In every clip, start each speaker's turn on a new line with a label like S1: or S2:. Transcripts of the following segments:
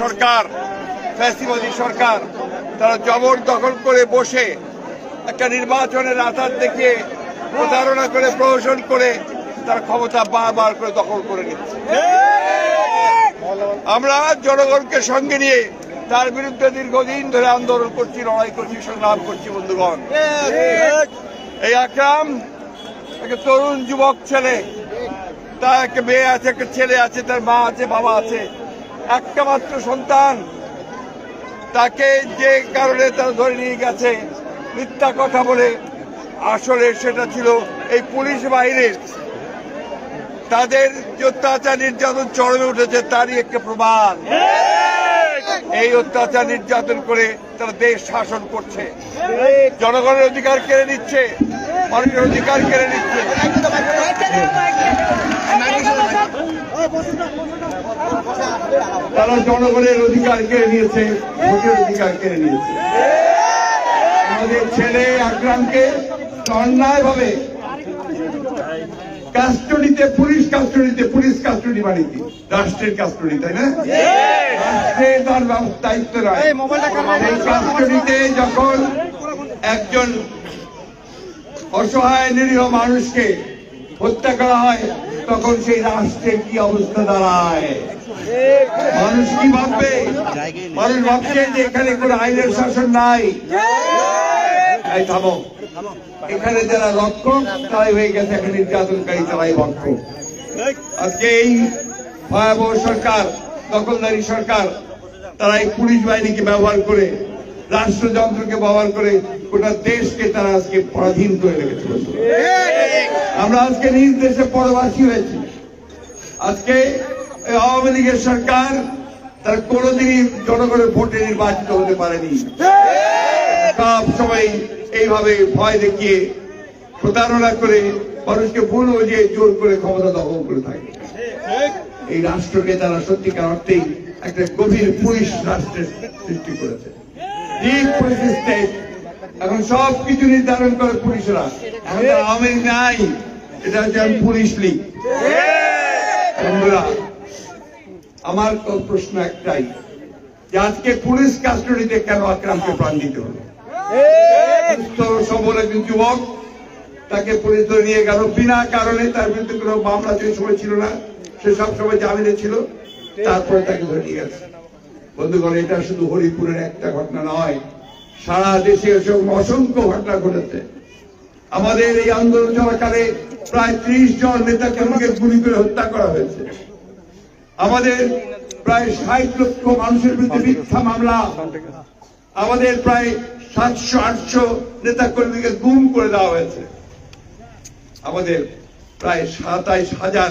S1: সরকার, ফ্যাসিবাদী সরকার, তারা জবর দখল করে বসে একটা নির্বাচনের রাতার দেখে প্রতারণা করে, প্রহসন করে তার ক্ষমতা বারবার করে দখল করে নিচ্ছে। আমরা জনগণকে সঙ্গে নিয়ে তার বিরুদ্ধে দীর্ঘদিন ধরে আন্দোলন করছি, লড়াই করছি, সংগ্রাম করছি, বন্ধুগণ। এই আকরাম, একটা তরুণ যুবক ছেলে, তার একটা মেয়ে আছে, একটা ছেলে আছে, তার মা আছে, বাবা আছে, একটা মাত্র সন্তান। তাকে যে কারণে তারা ধরে নিয়ে গেছে, মিথ্যা কথা বলে, আসলে সেটা ছিল এই পুলিশ বাহিনীর তাদের অত্যাচার, নির্যাতন চরমে উঠেছে, তারই একটা প্রমাণ। এই অত্যাচার নির্যাতন করে তারা দেশ শাসন করছে। জনগণের অধিকার কেড়ে নিচ্ছে, মানুষের অধিকার কেড়ে নিচ্ছে। তারা জনগণের অধিকার কেড়ে নিয়েছে অধিকার কেড়ে নিয়েছে। আমাদের ছেলে আকরামকে অন্যায় ভাবে কাস্টডিতে পুলিশ কাস্টডিতে পুলিশ কাস্টডি বাড়িতে রাষ্ট্রের কাস্টডি তাই না? দায়িত্ব নয় এই কাস্টডিতে যখন একজন অসহায় নিরীহ মানুষকে হত্যা করা হয় তখন সেই রাষ্ট্রের কি অবস্থা দাঁড়ায়? মানুষ কি ভাববে? মানুষ ভাবছে যে এখানে কোন আইনের শাসন নাই। থামো। এখানে যারা রক্ষক তারাই হয়ে গেছে এখন নির্যাতনকারী তারাই রক্ষক। আজকে এই ভয়াবহ সরকার দখলদারি সরকার তারা এই পুলিশ বাহিনীকে ব্যবহার করে, রাষ্ট্রযন্ত্রকে ব্যবহার করে গোটা দেশকে তারা আজকে পরাধীন করে রেখেছে। আমরা আজকে নিজ দেশে পরবাসী হয়েছি। আজকে আওয়ামী লীগের সরকার তারা কোনোদিনই জনগণের ভোটে নির্বাচিত হতে পারেনি। সব সময় এইভাবে ভয় দেখিয়ে, প্রতারণা করে মানুষকে ভুল বুঝিয়ে জোর করে ক্ষমতা দখল করে থাকে। এই রাষ্ট্রকে তারা সত্যিকার অর্থেই একটা গভীর পুলিশ রাষ্ট্রের সৃষ্টি করেছে। এখন সব কিছু নির্ধারণ করে পুলিশরা। এখন আওয়ামী নাই। এটা হচ্ছে এখন পুলিশ লীগ। বন্ধুরা, আমার প্রশ্ন একটাই, যে আজকে পুলিশ কাস্টডিতে কেন আক্রামকে প্রাণ দিতে হলো? সুস্থ সবল একজন যুবক, তাকে পুলিশ ধরে নিয়ে গেল। বিনা কারণে তার বিরুদ্ধে কোনো মামলা সময় ছিল না। সে সব সময় জামিনে ছিল। তারপরে তাকে ধরে গেছে। বন্ধুগণ, এটা শুধু হরিপুরের একটা ঘটনা নয়, সারা দেশে এসব অসংখ্য ঘটনা ঘটেছে। আমাদের এই আন্দোলন চলাকালে প্রায় ত্রিশ জন নেতা কর্মীকে গুলি করে হত্যা করা হয়েছে। আমাদের প্রায় ষাট লক্ষ মানুষের বিরুদ্ধে মিথ্যা মামলা, আমাদের প্রায় সাতশো, আটশো নেতা কর্মীকে গুম করে দেওয়া হয়েছে। আমাদের প্রায় সাতাইশ হাজার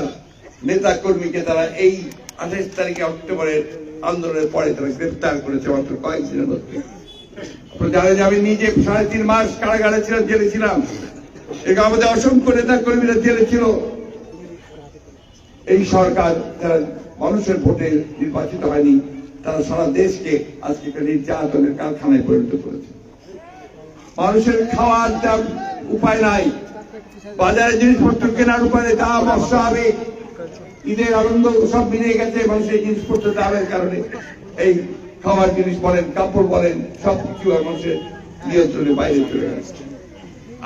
S1: নেতা কর্মীকে তারা এই আঠাইশ তারিখে অক্টোবরের আন্দোলনের পরে তারা গ্রেপ্তার করেছে মাত্র কয়েকদিনের মধ্যে। জানেন যে আমি নিজে সাড়ে তিন মাস কারাগারে ছিলাম, জেলে ছিলাম। এখানে আমাদের অসংখ্য নেতা কর্মীরা জেলে ছিল। এই সরকার যারা মানুষের ভোটে নির্বাচিত হয়নি, তারা সারা দেশকে আজকে একটা নির্যাতনের কারখানায় পরিণত করেছে। মানুষের খাওয়ার দাম উপায় নাই। বাজারে জিনিসপত্র কেনার উপায় দাম অস্বাভাবিক ঈদের আনন্দ সব মিলিয়ে গেছে মানুষের জিনিসপত্র দামের কারণে। এই খাবার জিনিস বলেন, কাপড় বলেন, সব কিছু মানুষের নিয়ন্ত্রণের বাইরে চলে গেছে।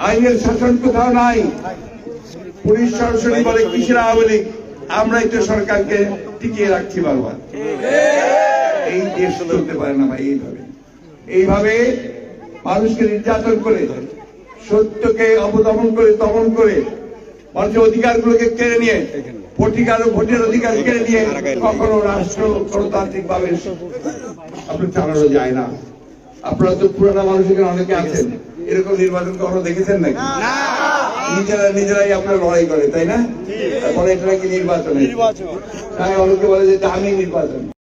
S1: আইনের শাসন কোথাও নাই। পুলিশ সরাসরি বলে, কিসের আওয়ামী আমরাই তো সরকারকে টিকিয়ে রাখছি বারবার। এই দেশ চলতে পারে না ভাই, এইভাবে। এইভাবে মানুষকে নির্যাতন করে, সত্যকে অবদমন করে, দমন করে, মানুষের অধিকারগুলোকে কেড়ে নিয়ে ভোটিকার ও ভোটের অধিকার কেড়ে নিয়ে কখনো রাষ্ট্র গণতান্ত্রিক ভাবে আপনার চালানো যায় না। আপনারা তো পুরানা মানুষ এখানে অনেকে আছেন। এরকম নির্বাচন কখনো দেখেছেন নাকি? নিজেরা নিজেরাই আপনার লড়াই করে তাই না? তারপরে এটা নাকি নির্বাচন। তাই অনেকে বলে যে দামি নির্বাচন।